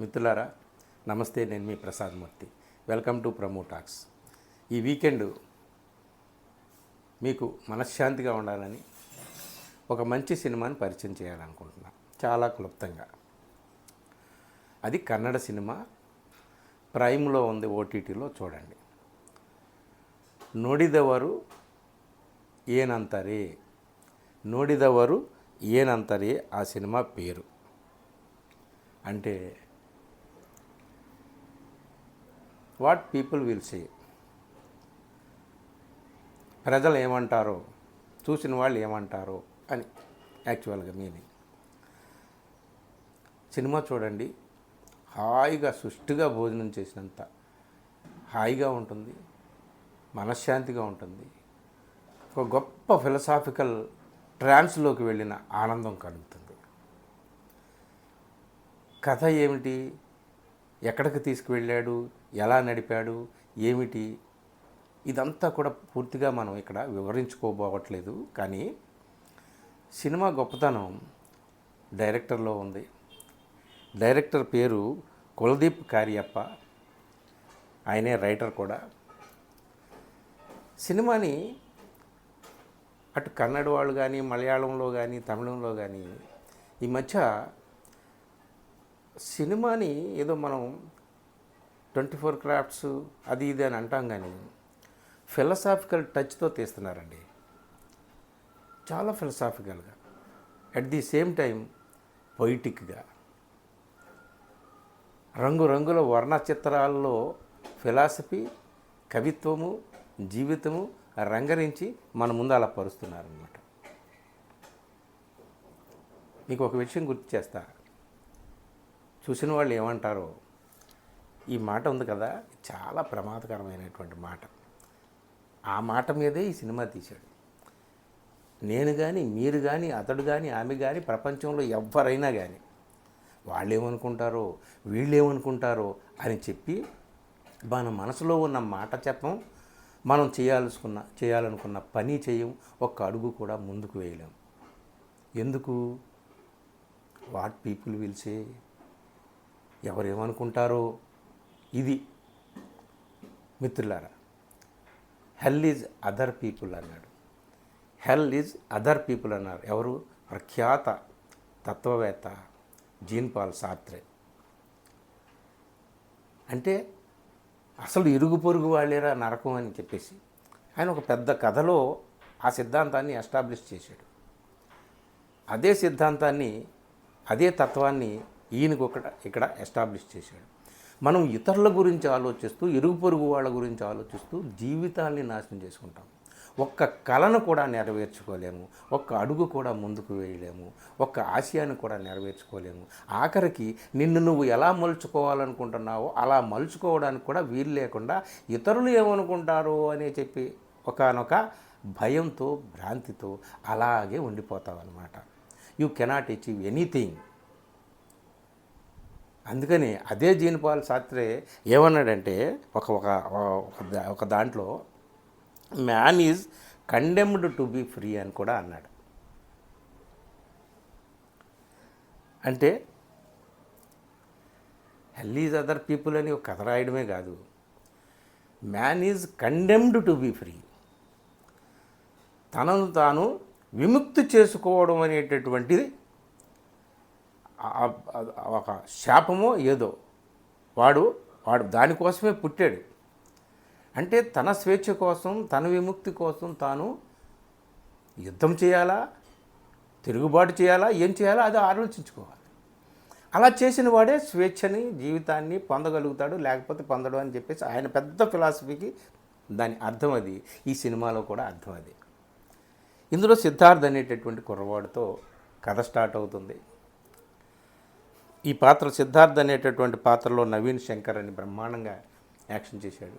మిత్రులారా నమస్తే నేను మీ Prasad Murthy. Welcome to promo talks. ఈ వీకెండ్ మీకు మనశ్శాంతిగా ఉండాలని ఒక మంచి సినిమాని పరిచయం చేయాలనుకుంటున్నా. చాలా క్లుప్తంగా. అది కన్నడ సినిమా ప్రైమ్లో ఉంది ఓటీటీలో చూడండి. నోడిదవరు ఏనంతరే? నోడిదవరు ఏనంతరే? ఆ సినిమా పేరు. అంటే వాట్ పీపుల్ విల్ సే. ప్రజలు ఏమంటారో చూసిన వాళ్ళు ఏమంటారో అని యాక్చువల్గా మీనింగ్. సినిమా చూడండి హాయిగా సుష్టిగా భోజనం చేసినంత హాయిగా ఉంటుంది మనశ్శాంతిగా ఉంటుంది. ఒక గొప్ప ఫిలసాఫికల్ ట్రాన్స్లోకి వెళ్ళిన ఆనందం కలుగుతుంది. కథ ఏమిటి? ఎక్కడికి తీసుకువెళ్ళాడు? ఎలా నడిపాడు ఏమిటి? ఇదంతా కూడా పూర్తిగా మనం ఇక్కడ వివరించుకోబోవట్లేదు. కానీ సినిమా గొప్పతనం డైరెక్టర్లో ఉంది. డైరెక్టర్ పేరు కులదీప్ కారియప్ప. ఆయనే రైటర్ కూడా. సినిమాని అటు కన్నడ వాళ్ళు కానీ మలయాళంలో కానీ తమిళంలో కానీ ఈ మధ్య సినిమాని ఏదో మనం ట్వంటీ ఫోర్ క్రాఫ్ట్స్ అది ఇది అని అంటాం కానీ ఫిలసాఫికల్ టచ్తో తీస్తున్నారండి. చాలా ఫిలసాఫికల్గా. అట్ ది సేమ్ టైం పొయిటిక్గా రంగురంగుల వర్ణ చిత్రాల్లో ఫిలాసఫీ కవిత్వము జీవితము రంగరించి మన ముందు అలా పరుస్తున్నారనమాట మీకు ఒక విషయం గుర్తు చేస్తా. చూసిన వాళ్ళు ఏమంటారో ఈ మాట ఉంది కదా చాలా ప్రమాదకరమైనటువంటి మాట. ఆ మాట మీదే ఈ సినిమా తీశాడు. నేను కానీ మీరు కానీ అతడు కానీ ఆమె కానీ ప్రపంచంలో ఎవరైనా కానీ వాళ్ళు ఏమనుకుంటారో వీళ్ళు ఏమనుకుంటారో అని చెప్పి మన మనసులో ఉన్న మాట చెప్పం మనం చేయాల్సుకున్న చేయాలనుకున్న పని చేయం ఒక్క అడుగు కూడా ముందుకు వేయలేం. ఎందుకు? What people will say? ఎవరేమనుకుంటారో? ఇది మిత్రులారా హెల్ ఈజ్ అదర్ పీపుల్ అన్నాడు. హెల్ ఈజ్ అదర్ పీపుల్ అన్నారు. ఎవరు? ప్రఖ్యాత తత్వవేత్త జీన్ పాల్ సాత్రే అంటే అసలు ఇరుగు పొరుగు వాళ్ళేరా నరకం అని చెప్పేసి ఆయన ఒక పెద్ద కథలో ఆ సిద్ధాంతాన్ని ఎస్టాబ్లిష్ చేశాడు. అదే సిద్ధాంతాన్ని అదే తత్వాన్ని ఈయనకు ఒక ఇక్కడ ఎస్టాబ్లిష్ చేశాడు. మనం ఇతరుల గురించి ఆలోచిస్తూ ఇరుగు పొరుగు వాళ్ళ గురించి ఆలోచిస్తూ జీవితాల్ని నాశనం చేసుకుంటాం. ఒక్క కళను కూడా నెరవేర్చుకోలేము. ఒక్క అడుగు కూడా ముందుకు వేయలేము. ఒక్క ఆశయాన్ని కూడా నెరవేర్చుకోలేము. ఆఖరికి నిన్ను నువ్వు ఎలా మలుచుకోవాలనుకుంటున్నావో అలా మలుచుకోవడానికి కూడా వీలు లేకుండా ఇతరులు ఏమనుకుంటారో అని చెప్పి ఒకనొక భయంతో భ్రాంతితో అలాగే ఉండిపోతావు అనమాట యూ కెనాట్ అచీవ్ ఎనీథింగ్ అందుకని అదే జీన్పాల్ శాస్త్రే ఏమన్నాడంటే ఒక ఒక ఒక దాంట్లో man is condemned to be free అని కూడా అన్నాడు. అంటే హెల్ ఈజ్ అదర్ పీపుల్ అని ఒక కథ రాయడమే కాదు. Man is condemned to be free తనను తాను విముక్తి చేసుకోవడం అనేటటువంటిది ఒక శాపమో ఏదో వాడు వాడు దానికోసమే పుట్టాడు. అంటే తన స్వేచ్ఛ కోసం తన విముక్తి కోసం తాను యుద్ధం చేయాలా? తిరుగుబాటు చేయాలా? ఏం చేయాలా? అది ఆలోచించుకోవాలి. అలా చేసిన వాడే స్వేచ్ఛని జీవితాన్ని పొందగలుగుతాడు లేకపోతే పొందడు అని చెప్పేసి ఆయన పెద్ద ఫిలాసఫీకి దాని అర్థం అది. ఈ సినిమాలో కూడా అర్థం అది. ఇందులో సిద్ధార్థ్ అనేటటువంటి కుర్రవాడితో కథ స్టార్ట్ అవుతుంది. ఈ పాత్ర సిద్ధార్థ్ అనేటటువంటి పాత్రలో నవీన్ శంకర్ అని బ్రహ్మాండంగా యాక్షన్ చేశాడు.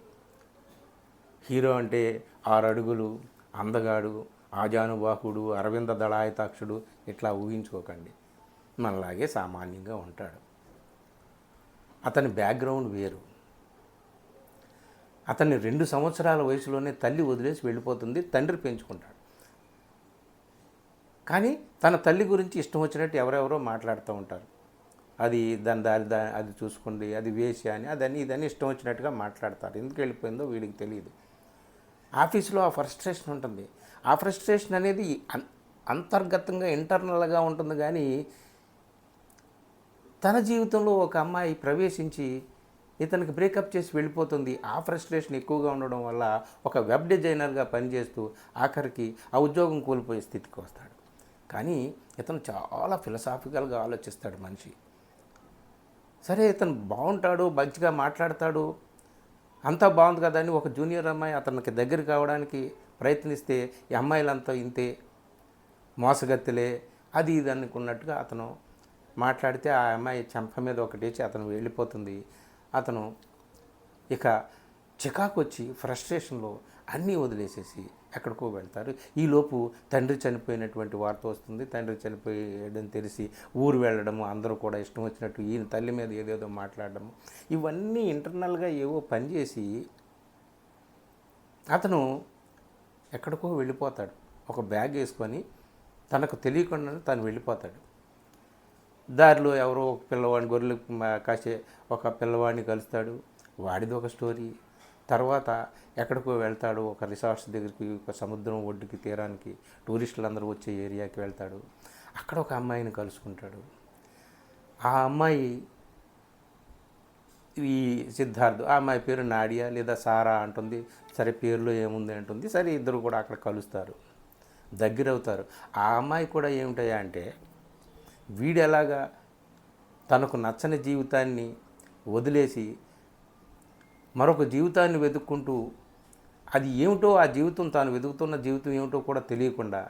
హీరో అంటే ఆరు అడుగులు అందగాడు ఆజానుబాహుడు అరవింద దళాయతాక్షుడు ఇట్లా ఊహించుకోకండి. మనలాగే సామాన్యంగా ఉంటాడు. అతని బ్యాక్గ్రౌండ్ వేరు. అతన్ని రెండు సంవత్సరాల వయసులోనే తల్లి వదిలేసి వెళ్ళిపోతుంది తండ్రి పెంచుకుంటాడు. కానీ తన తల్లి గురించి ఇష్టం వచ్చినట్టు ఎవరెవరో మాట్లాడుతూ ఉంటారు. అది దాని దారి దా అది చూసుకోండి అది వేసి అని అదని ఇదని ఇష్టం వచ్చినట్టుగా మాట్లాడతారు. ఎందుకు వెళ్ళిపోయిందో వీడికి తెలియదు. ఆఫీస్లో ఆ ఫ్రస్ట్రేషన్ ఉంటుంది. ఆ ఫ్రస్ట్రేషన్ అనేది అన్- అంతర్గతంగా ఇంటర్నల్గా ఉంటుంది కానీ తన జీవితంలో ఒక అమ్మాయి ప్రవేశించి ఇతనికి బ్రేకప్ చేసి వెళ్ళిపోతుంది. ఆ ఫ్రస్ట్రేషన్ ఎక్కువగా ఉండడం వల్ల ఒక వెబ్ డిజైనర్గా పనిచేస్తూ ఆఖరికి ఆ ఉద్యోగం కోల్పోయే స్థితికి వస్తాడు. కానీ ఇతను చాలా ఫిలసాఫికల్గా ఆలోచిస్తాడు మనిషి. సరే ఇతను బాగుంటాడు మంచిగా మాట్లాడతాడు. అంతా బాగుంది కదా అని ఒక జూనియర్ అమ్మాయి అతనికి దగ్గర కావడానికి ప్రయత్నిస్తే ఈ అమ్మాయిలంతా ఇంతే మోసగత్తులే అది ఇది అనుకున్నట్టుగా అతను మాట్లాడితే ఆ అమ్మాయి చెంప మీద ఒకటేసి అతను వెళ్ళిపోతుంది. అతను ఇక చికాకు వచ్చి ఫ్రస్ట్రేషన్లో అన్నీ వదిలేసేసి ఎక్కడికో వెళ్తారు. ఈలోపు తండ్రి చనిపోయినటువంటి వార్త వస్తుంది. తండ్రి చనిపోయడం తెలిసి ఊరు వెళ్ళడము అందరూ కూడా ఇష్టం వచ్చినట్టు ఈయన తల్లి మీద ఏదేదో మాట్లాడడము. ఇవన్నీ ఇంటర్నల్గా ఏవో పనిచేసి అతను ఎక్కడికో వెళ్ళిపోతాడు. ఒక బ్యాగ్ వేసుకొని తనకు తెలియకుండానే తను వెళ్ళిపోతాడు. దారిలో ఎవరో ఒక పిల్లవాడిని గొర్రెలు కాసే ఒక పిల్లవాడిని కలుస్తాడు. వాడిది ఒక స్టోరీ. తర్వాత ఎక్కడికో వెళ్తాడు ఒక రిసార్ట్స్ దగ్గరికి ఒక సముద్రం ఒడ్డుకి తీరానికి టూరిస్టులు అందరూ వచ్చే ఏరియాకి వెళ్తాడు. అక్కడ ఒక అమ్మాయిని కలుసుకుంటాడు. ఆ అమ్మాయి ఈ సిద్ధార్థ్ ఆ అమ్మాయి పేరు నాడియా లేదా సారా అంటుంది. సరే పేరులో ఏముంది అంటుంది. సరే ఇద్దరు కూడా అక్కడ కలుస్తారు. దగ్గరవుతారు. ఆ అమ్మాయి కూడా ఏమిటయా అంటే వీడు ఎలాగా తనకు నచ్చని జీవితాన్ని వదిలేసి మరొక జీవితాన్ని వెతుక్కుంటూ అది ఏమిటో ఆ జీవితం తాను వెతుకుతున్న జీవితం ఏమిటో కూడా తెలియకుండా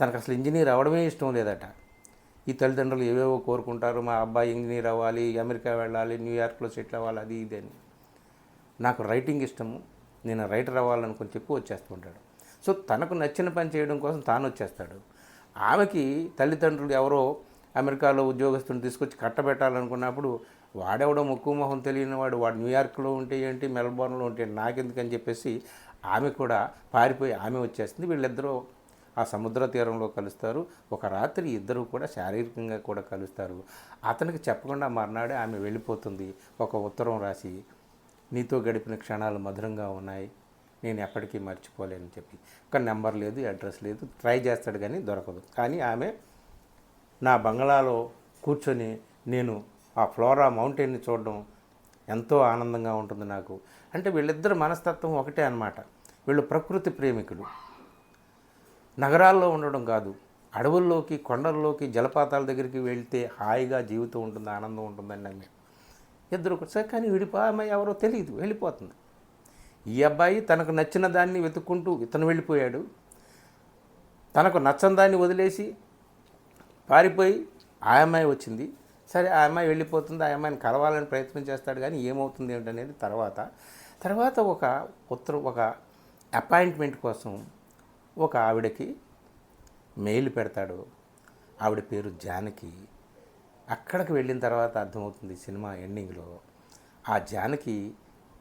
తనకు అసలు ఇంజనీర్ అవ్వడమే ఇష్టం లేదట. ఈ తల్లిదండ్రులు ఏవేవో కోరుకుంటారు మా అబ్బాయి ఇంజనీర్ అవ్వాలి అమెరికా వెళ్ళాలి న్యూయార్క్లో సెటిల్ అవ్వాలి అది ఇది అని. నాకు రైటింగ్ ఇష్టము నేను రైటర్ అవ్వాలనుకుని చెప్పి వచ్చేస్తుంటాడు సో తనకు నచ్చిన పని చేయడం కోసం తాను వచ్చేస్తాడు. ఆమెకి తల్లిదండ్రులు ఎవరో అమెరికాలో ఉద్యోగస్తుని తీసుకొచ్చి కట్టబెట్టాలనుకున్నప్పుడు వాడెవడో ముక్కు మొహం తెలియని వాడు వాడు న్యూయార్క్లో ఉంటే ఏంటి మెల్బోర్న్లో ఉంటే నాకెందుకని చెప్పేసి ఆమె కూడా పారిపోయి ఆమె వచ్చేస్తుంది వీళ్ళిద్దరూ ఆ సముద్ర తీరంలో కలుస్తారు. ఒక రాత్రి ఇద్దరు కూడా శారీరకంగా కూడా కలుస్తారు. అతనికి చెప్పకుండా మర్నాడే ఆమె వెళ్ళిపోతుంది. ఒక ఉత్తరం రాసి నీతో గడిపిన క్షణాలు మధురంగా ఉన్నాయి. నేను ఎప్పటికీ మర్చిపోలేనని చెప్పి. ఒక నెంబర్ లేదు అడ్రస్ లేదు. ట్రై చేస్తాడు కానీ దొరకదు. కానీ ఆమె నా బంగ్లాలో కూర్చొని నేను ఆ ఫ్లోరా మౌంటైన్ని చూడడం ఎంతో ఆనందంగా ఉంటుంది నాకు. అంటే వీళ్ళిద్దరు మనస్తత్వం ఒకటే అన్నమాట. వీళ్ళు ప్రకృతి ప్రేమికులు. నగరాల్లో ఉండడం కాదు అడవుల్లోకి కొండల్లోకి జలపాతాల దగ్గరికి వెళ్తే హాయిగా జీవితం ఉంటుంది ఆనందం ఉంటుందని నమ్మే. ఇద్దరు ఒకసారి కానీ విడిపో అమ్మాయి ఎవరో తెలియదు వెళ్ళిపోతుంది. ఈ అబ్బాయి తనకు నచ్చిన దాన్ని వెతుక్కుంటూ ఇతను వెళ్ళిపోయాడు. తనకు నచ్చని దాన్ని వదిలేసి పారిపోయి ఆ అమ్మాయి వచ్చింది. సరే ఆ అమ్మాయి వెళ్ళిపోతుంది ఆ అమ్మాయిని కలవాలని ప్రయత్నం చేస్తాడు కానీ ఏమవుతుంది ఏంటనేది తర్వాత. తర్వాత ఒక ఉత్తర ఒక అపాయింట్మెంట్ కోసం ఒక ఆవిడకి మెయిల్ పెడతాడు. ఆవిడ పేరు జానకి. అక్కడికి వెళ్ళిన తర్వాత అర్థమవుతుంది సినిమా ఎండింగ్లో ఆ జానకి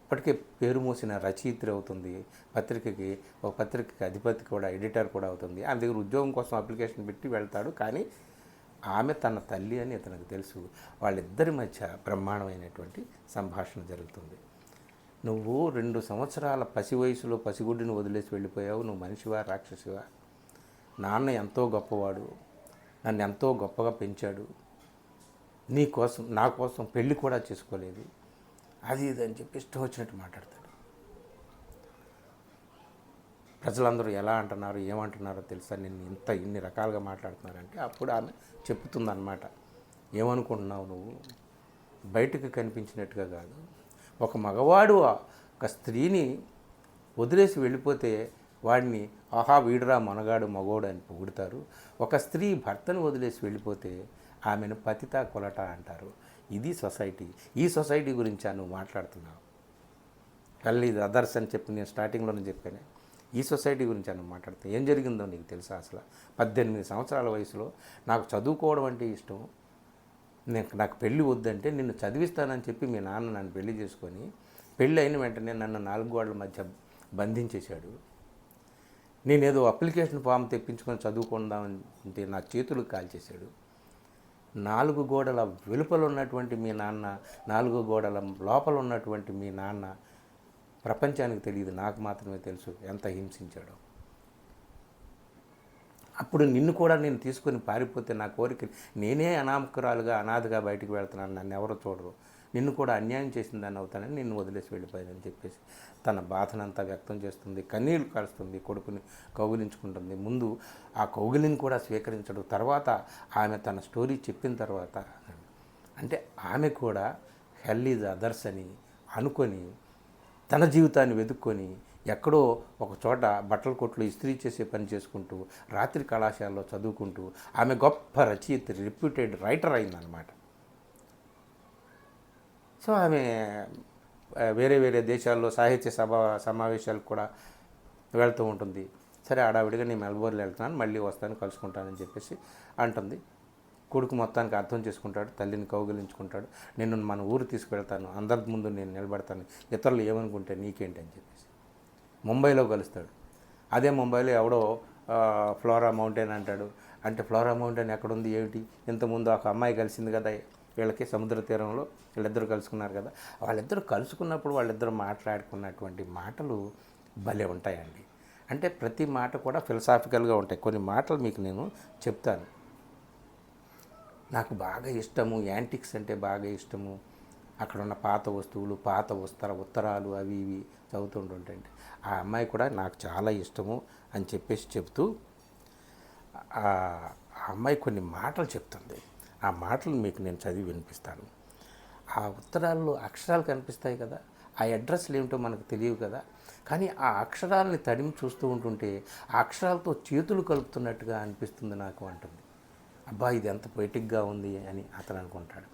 ఇప్పటికే పేరు మోసిన రచయిత్రి అవుతుంది. పత్రికకి ఒక పత్రికకి అధిపతి కూడా ఎడిటర్ కూడా అవుతుంది. ఆమె దగ్గర ఉద్యోగం కోసం అప్లికేషన్ పెట్టి వెళ్తాడు కానీ ఆమె తన తల్లి అని ఇతనికి తెలుసు. వాళ్ళిద్దరి మధ్య బ్రహ్మాండమైనటువంటి సంభాషణ జరుగుతుంది. నువ్వు రెండు సంవత్సరాల పసి వయసులో పసిగుడ్డిని వదిలేసి వెళ్ళిపోయావు. నువ్వు మనిషివా రాక్షసివా? నాన్న ఎంతో గొప్పవాడు. నన్ను ఎంతో గొప్పగా పెంచాడు. నీ కోసం నా కోసం పెళ్ళి కూడా చేసుకోలేదు. అది ఇది అని చెప్పి ఇష్టం వచ్చినట్టు మాట్లాడతాడు. ప్రజలందరూ ఎలా అంటున్నారు ఏమంటున్నారో తెలుసా? నిన్ను ఇంత ఇన్ని రకాలుగా మాట్లాడుతున్నారంటే అప్పుడు ఆమె చెప్తుందన్నమాట. ఏమనుకుంటున్నావు నువ్వు? బయటకు కనిపించినట్టుగా కాదు. ఒక మగవాడు ఒక స్త్రీని వదిలేసి వెళ్ళిపోతే వాడిని ఆహా వీడురా మనగాడు మగోడు అని పొగుడతారు. ఒక స్త్రీ భర్తను వదిలేసి వెళ్ళిపోతే ఆమెను పతిత కొలట అంటారు. ఇది సొసైటీ. ఈ సొసైటీ గురించి నువ్వు మాట్లాడుతున్నావు. కల్లి అదర్స్ అని చెప్పి నేను స్టార్టింగ్లోనే చెప్పాను. ఈ సొసైటీ గురించి అని మాట్లాడితే ఏం జరిగిందో నీకు తెలుసా అసలు? పద్దెనిమిది సంవత్సరాల వయసులో నాకు చదువుకోవడం అంటే ఇష్టం. నేను నాకు పెళ్ళి వద్దంటే నిన్ను చదివిస్తానని చెప్పి మీ నాన్న నన్ను పెళ్ళి చేసుకొని పెళ్ళి అయిన వెంటనే నన్ను నాలుగు గోడల మధ్య బంధించేశాడు. నేనేదో అప్లికేషన్ ఫామ్ తెప్పించుకొని చదువుకుందామంటే నా చేతులు కాల్చేశాడు. నాలుగు గోడల వెలుపల ఉన్నటువంటి మీ నాన్న నాలుగు గోడల లోపల ఉన్నటువంటి మీ నాన్న ప్రపంచానికి తెలియదు నాకు మాత్రమే తెలుసు ఎంత హింసించాడో. అప్పుడు నిన్ను కూడా నేను తీసుకొని పారిపోతే నా కోరిక నేనే అనామకురాలుగా అనాథగా బయటకు వెళ్తున్నాను నన్ను ఎవరు చూడరు. నిన్ను కూడా అన్యాయం చేసిన దాన్ని అవుతానని నిన్ను వదిలేసి వెళ్ళిపోయానని చెప్పేసి తన బాధనంతా వ్యక్తం చేస్తుంది కన్నీళ్ళు కలుస్తుంది కొడుకుని కౌగిలించుకుంటుంది. ముందు ఆ కౌగిలిని కూడా స్వీకరించడం తర్వాత ఆమె తన స్టోరీ చెప్పిన తర్వాత అంటే ఆమె కూడా హెల్ ఈజ్ అదర్స్ అని అనుకొని తన జీవితాన్ని వెతుక్కొని ఎక్కడో ఒక చోట బట్టల కొట్లు ఇస్త్రీ చేసే పని చేసుకుంటూ రాత్రి కళాశాలలో చదువుకుంటూ ఆమె గొప్ప రచయిత రిప్యూటెడ్ రైటర్ అయిందనమాట సో ఆమె వేరే వేరే దేశాల్లో సాహిత్య సభ సమావేశాలకు కూడా వెళ్తూ ఉంటుంది. సరే ఆడావిడిగా నేను మెల్బోర్న్ వెళ్తున్నాను మళ్ళీ వస్తాను కలుసుకుంటానని చెప్పేసి అంటుంది. కొడుకు మొత్తానికి అర్థం చేసుకుంటాడు తల్లిని కౌగిలించుకుంటాడు. నేను మన ఊరు తీసుకువెళ్తాను అందరి ముందు నేను నిలబడతాను ఇతరులు ఏమనుకుంటే నీకేంటి అని చెప్పేసి. ముంబైలో కలుస్తాడు. అదే ముంబైలో ఎవడో ఫ్లోరా మౌంటైన్ అంటాడు. అంటే ఫ్లోరా మౌంటైన్ ఎక్కడుంది ఏమిటి? ఇంతకుముందు ఒక అమ్మాయి కలిసింది కదా వీళ్ళకి సముద్ర తీరంలో వీళ్ళిద్దరూ కలుసుకున్నారు కదా. వాళ్ళిద్దరూ కలుసుకున్నప్పుడు వాళ్ళిద్దరూ మాట్లాడుకున్నటువంటి మాటలు భలే ఉంటాయండి. అంటే ప్రతి మాట కూడా ఫిలసాఫికల్గా ఉంటాయి. కొన్ని మాటలు మీకు నేను చెప్తాను. నాకు బాగా ఇష్టము యాంటిక్స్ అంటే బాగా ఇష్టము. అక్కడ ఉన్న పాత వస్తువులు పాత ఉత్తర ఉత్తరాలు అవి ఇవి చదువుతుంటుంటే ఆ అమ్మాయి కూడా నాకు చాలా ఇష్టము అని చెప్పేసి చెప్తూ ఆ అమ్మాయి కొన్ని మాటలు చెప్తుంది. ఆ మాటలు మీకు నేను చదివి వినిపిస్తాను. ఆ ఉత్తరాల్లో అక్షరాలు కనిపిస్తాయి కదా ఆ అడ్రస్లు ఏమిటో మనకు తెలియవు కదా. కానీ ఆ అక్షరాలని తడిమి చూస్తూ ఉంటుంటే ఆ అక్షరాలతో చేతులు కలుపుతున్నట్టుగా అనిపిస్తుంది నాకు అంటుంది. అబ్బా ఇది ఎంత పొయిటిక్గా ఉంది అని అతను అనుకుంటాడు.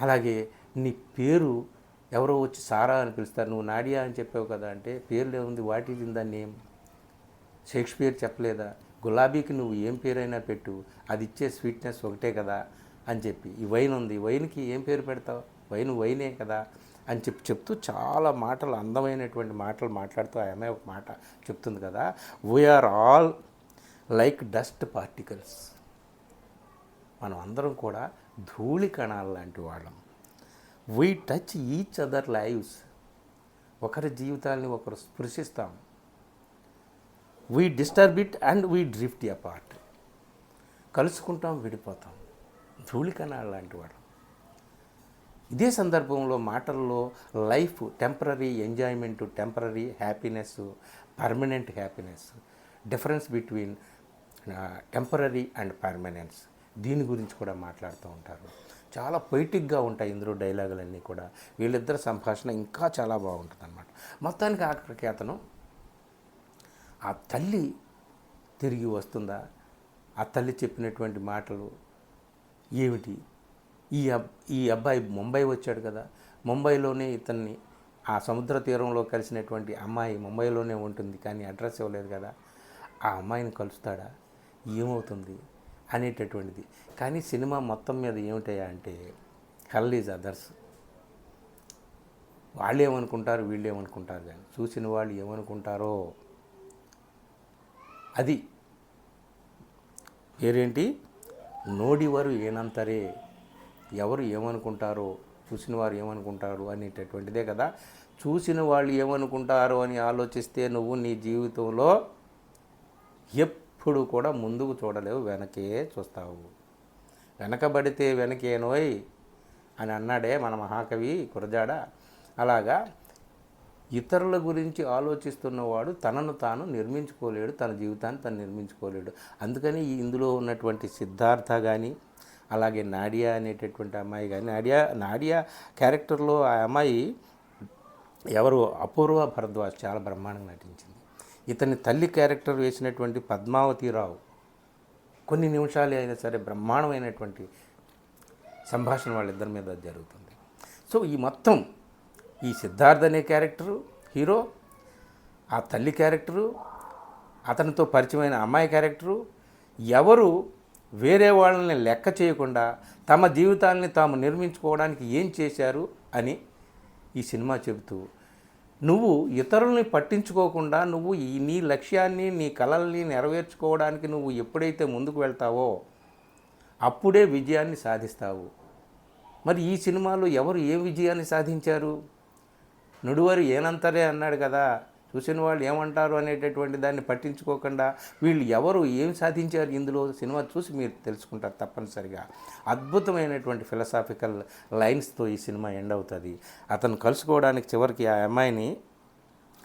అలాగే నీ పేరు ఎవరో వచ్చి సారా అని పిలుస్తారు. నువ్వు నాడియా అని చెప్పావు కదా అంటే పేర్లు ఏముంది? వాటి ఈజ్ ఇన్ నేమ్? షేక్స్పియర్ చెప్పలేదా? గులాబీకి నువ్వు ఏం పేరైనా పెట్టు అది ఇచ్చే స్వీట్నెస్ ఒకటే కదా అని చెప్పి. ఈ వైన్ ఉంది వైన్కి ఏం పేరు పెడతావు? వైన్ వైనే కదా అని చెప్పి చెప్తూ చాలా మాటలు అందమైనటువంటి మాటలు మాట్లాడుతూ ఆమె ఒక మాట చెప్తుంది కదా. We are all like dust particles. మనం అందరం కూడా ధూళి కణాలు లాంటి వాళ్ళం. We touch each other lives ఒకరి జీవితాల్ని ఒకరు స్పృశిస్తాం. We disturb it and we drift apart కలుసుకుంటాం విడిపోతాం. ధూళి కణాలు లాంటి వాళ్ళం. ఇదే సందర్భంలో మాటల్లో life temporary enjoyment temporary happiness permanent happiness difference between temporary and permanence దీని గురించి కూడా మాట్లాడుతూ ఉంటారు. చాలా పొయిటిక్గా ఉంటాయి ఇందులో డైలాగులన్నీ కూడా. వీళ్ళిద్దరి సంభాషణ ఇంకా చాలా బాగుంటుంది అనమాట మొత్తానికి ఆఖరికి అతను ఆ తల్లి తిరిగి వస్తుందా? ఆ తల్లి చెప్పినటువంటి మాటలు ఏమిటి? ఈ అబ్ ఈ అబ్బాయి ముంబై వచ్చాడు కదా. ముంబైలోనే ఇతన్ని ఆ సముద్ర తీరంలో కలిసినటువంటి అమ్మాయి ముంబైలోనే ఉంటుంది కానీ అడ్రస్ ఇవ్వలేదు కదా. ఆ అమ్మాయిని కలుస్తాడా? ఏమవుతుంది అనేటటువంటిది. కానీ సినిమా మొత్తం మీద ఏమిటయా అంటే హెల్ ఈజ్ అదర్స్ వాళ్ళు ఏమనుకుంటారు వీళ్ళు ఏమనుకుంటారు కానీ చూసిన వాళ్ళు ఏమనుకుంటారో అది పేరేంటి నోడివారు ఏనంతరే ఎవరు ఏమనుకుంటారో చూసిన వారు ఏమనుకుంటారు అనేటటువంటిదే కదా. చూసిన వాళ్ళు ఏమనుకుంటారు అని ఆలోచిస్తే నువ్వు నీ జీవితంలో ఎప్పుడు కూడా ముందుకు చూడలేవు వెనకే చూస్తావు. వెనకబడితే వెనకేనోయ్ అని అన్నాడే మన మహాకవి కురజాడ. అలాగా ఇతరుల గురించి ఆలోచిస్తున్నవాడు తనను తాను నిర్మించుకోలేడు తన జీవితాన్ని తను నిర్మించుకోలేడు. అందుకని ఈ ఇందులో ఉన్నటువంటి సిద్ధార్థ కానీ అలాగే నాడియా అనేటటువంటి అమ్మాయి కానీ నాడియా నాడియా క్యారెక్టర్లో ఆ అమ్మాయి ఎవరు? అపూర్వ భరద్వాజ్ చాలా బ్రహ్మాండంగా నటించింది. ఇతని తల్లి క్యారెక్టర్ వేసినటువంటి పద్మావతిరావు కొన్ని నిమిషాలే అయినా సరే బ్రహ్మాండమైనటువంటి సంభాషణ వాళ్ళిద్దరి మీద జరుగుతుంది. సో ఈ మొత్తం ఈ సిద్ధార్థ్ అనే క్యారెక్టరు హీరో ఆ తల్లి క్యారెక్టరు అతనితో పరిచయమైన అమ్మాయి క్యారెక్టరు ఎవరు వేరే వాళ్ళని లెక్క చేయకుండా తమ జీవితాలని తాము నిర్మించుకోవడానికి ఏం చేశారు అని ఈ సినిమా చెబుతూ నువ్వు ఇతరుల్ని పట్టించుకోకుండా నువ్వు ఈ నీ లక్ష్యాన్ని నీ కలల్ని నెరవేర్చుకోవడానికి నువ్వు ఎప్పుడైతే ముందుకు వెళ్తావో అప్పుడే విజయాన్ని సాధిస్తావు. మరి ఈ సినిమాలో ఎవరు ఏ విజయాన్ని సాధించారు? నుడువారు ఏనంతరే అన్నాడు కదా చూసిన వాళ్ళు ఏమంటారు అనేటటువంటి దాన్ని పట్టించుకోకుండా వీళ్ళు ఎవరు ఏం సాధించారు ఇందులో సినిమా చూసి మీరు తెలుసుకుంటారు తప్పనిసరిగా. అద్భుతమైనటువంటి ఫిలసాఫికల్ లైన్స్తో ఈ సినిమా ఎండ్ అవుతుంది. అతను కలుసుకోవడానికి చివరికి ఆ అమ్మాయిని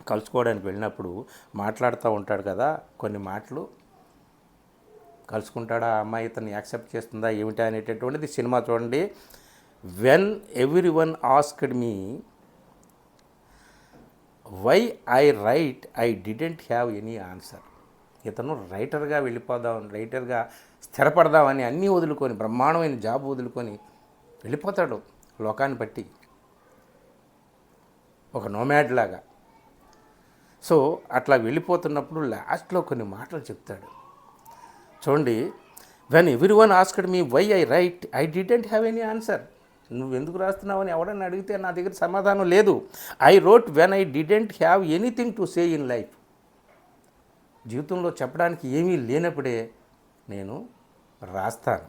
కలుసుకోవడానికి వెళ్ళినప్పుడు మాట్లాడుతూ ఉంటాడు కదా కొన్ని మాటలు. కలుసుకుంటాడా? ఆ అమ్మాయి ఇతను యాక్సెప్ట్ చేస్తుందా? ఏమిటా? అనేటటువంటిది సినిమా చూడండి. When every one asked me why I write I didn't have any answer. ఇతను రైటర్గా వెళ్ళిపోదాం రైటర్గా స్థిరపడదామని అన్నీ వదులుకొని బ్రహ్మాండమైన జాబ్ వదులుకొని వెళ్ళిపోతాడు లోకాన్ని బట్టి. ఒక నోమాడ్ లాగా. సో అట్లా వెళ్ళిపోతున్నప్పుడు లాస్ట్లో కొన్ని మాటలు చెప్తాడు. చూడండి when every one asked me why I write I didn't have any answer నువ్వు ఎందుకు రాస్తున్నావని ఎవడన్నా అడిగితే నా దగ్గర సమాధానం లేదు. I wrote when I didn't have anything to say in life జీవితంలో చెప్పడానికి ఏమీ లేనప్పుడే నేను రాస్తాను.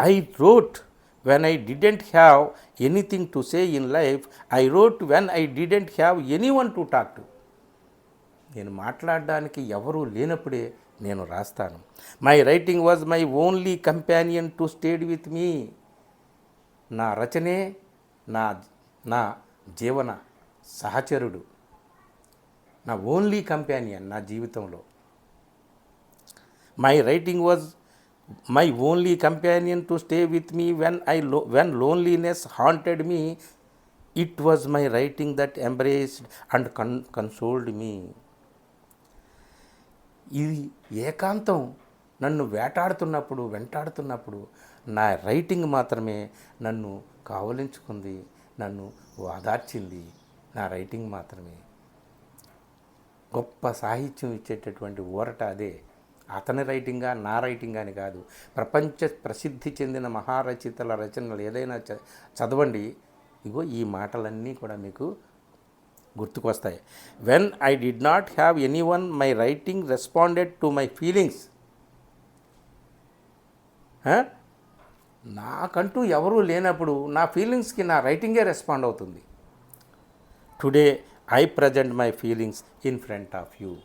I wrote when I didn't have anything to say in life I wrote when I didn't have any one to talk to నేను మాట్లాడడానికి ఎవరూ లేనప్పుడే నేను రాస్తాను. My writing was my only companion to stayed with me నా రచనే నా నా జీవన సహచరుడు నా ఓన్లీ కంపానియన్ నా జీవితంలో. My writing was my only companion to stay with me when I lo when loneliness haunted me it was my writing that embraced and con consoled me ఇది ఏకాంతం నన్ను వేటాడుతున్నప్పుడు వెంటాడుతున్నప్పుడు నా రైటింగ్ మాత్రమే నన్ను కావలించుకుంది నన్ను వాదార్చింది. నా రైటింగ్ మాత్రమే. గొప్ప సాహిత్యం ఇచ్చేటటువంటి ఊరట అదే. అతని రైటింగా నా రైటింగ్ అని కాదు. ప్రపంచ ప్రసిద్ధి చెందిన మహారచితల రచనలు ఏదైనా చ- చదవండి. ఇగో ఈ మాటలన్నీ కూడా మీకు గుర్తుకొస్తాయి. When I did not have any one my writing responded to my feelings నాకంటూ ఎవరూ లేనప్పుడు నా ఫీలింగ్స్కి నా రైటింగే రెస్పాండ్ అవుతుంది. Today I present my feelings in front of you.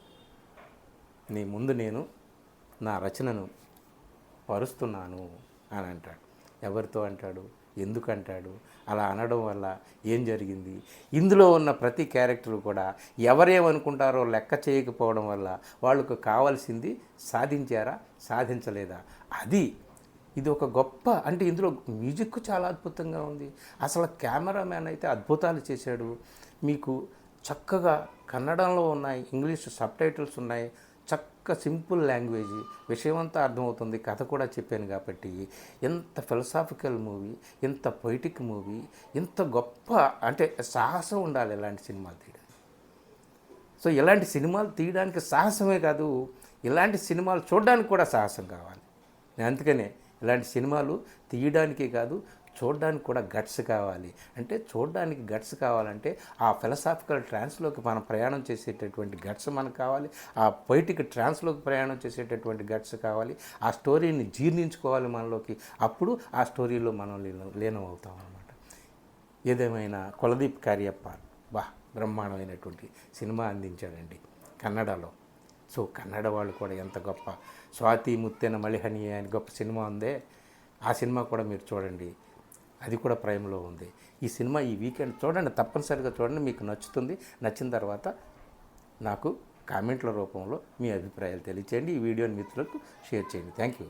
నీ ముందు నేను నా రచనను పరుస్తున్నాను అని అంటాడు. ఎవరితో అంటాడు? ఎందుకంటాడు అలా అనడం వల్ల ఏం జరిగింది? ఇందులో ఉన్న ప్రతి క్యారెక్టర్ కూడా ఎవరేమనుకుంటారో లెక్క చేయకపోవడం వల్ల వాళ్ళకు కావాల్సింది సాధించారా? సాధించలేదా? అది ఇది ఒక గొప్ప అంటే ఇందులో మ్యూజిక్ చాలా అద్భుతంగా ఉంది. అసలు కెమెరామ్యాన్ అయితే అద్భుతాలు చేశాడు. మీకు చక్కగా కన్నడంలో ఉన్నాయి ఇంగ్లీష్ సబ్ టైటిల్స్ ఉన్నాయి చక్క సింపుల్ లాంగ్వేజ్ విషయమంతా అర్థమవుతుంది కథ కూడా చెప్పాను కాబట్టి. ఎంత ఫిలసాఫికల్ మూవీ ఎంత పొయిటిక్ మూవీ ఇంత గొప్ప అంటే సాహసం ఉండాలి ఇలాంటి సినిమాలు తీయడానికి. సో ఇలాంటి సినిమాలు తీయడానికి సాహసమే కాదు ఇలాంటి సినిమాలు చూడడానికి కూడా సాహసం కావాలి. అందుకనే ఇలాంటి సినిమాలు తీయడానికి కాదు చూడడానికి కూడా గట్స్ కావాలి. అంటే చూడడానికి గట్స్ కావాలంటే ఆ ఫిలసాఫికల్ ట్రాన్స్లోకి మనం ప్రయాణం చేసేటటువంటి గట్స్ మనకు కావాలి ఆ పొయిటిక్ ట్రాన్స్లోకి ప్రయాణం చేసేటటువంటి గట్స్ కావాలి ఆ స్టోరీని జీర్ణించుకోవాలి మనలోకి. అప్పుడు ఆ స్టోరీలో మనం లీనం లీనం అవుతాం ఏదేమైనా కులదీప్ కార్యప్ప బా బ్రహ్మాండమైనటువంటి సినిమా అందించాడండి కన్నడలో. సో కన్నడ వాళ్ళు కూడా ఎంత గొప్ప స్వాతి ముత్తెన మలిహని అని గొప్ప సినిమా ఉందే. ఆ సినిమా కూడా మీరు చూడండి. అది కూడా ప్రైమ్లో ఉంది. ఈ సినిమా ఈ వీకెండ్ చూడండి తప్పనిసరిగా చూడండి మీకు నచ్చుతుంది. నచ్చిన తర్వాత నాకు కామెంట్ల రూపంలో మీ అభిప్రాయాలు తెలియచేయండి. ఈ వీడియోని మిత్రులకు షేర్ చేయండి. Thank you.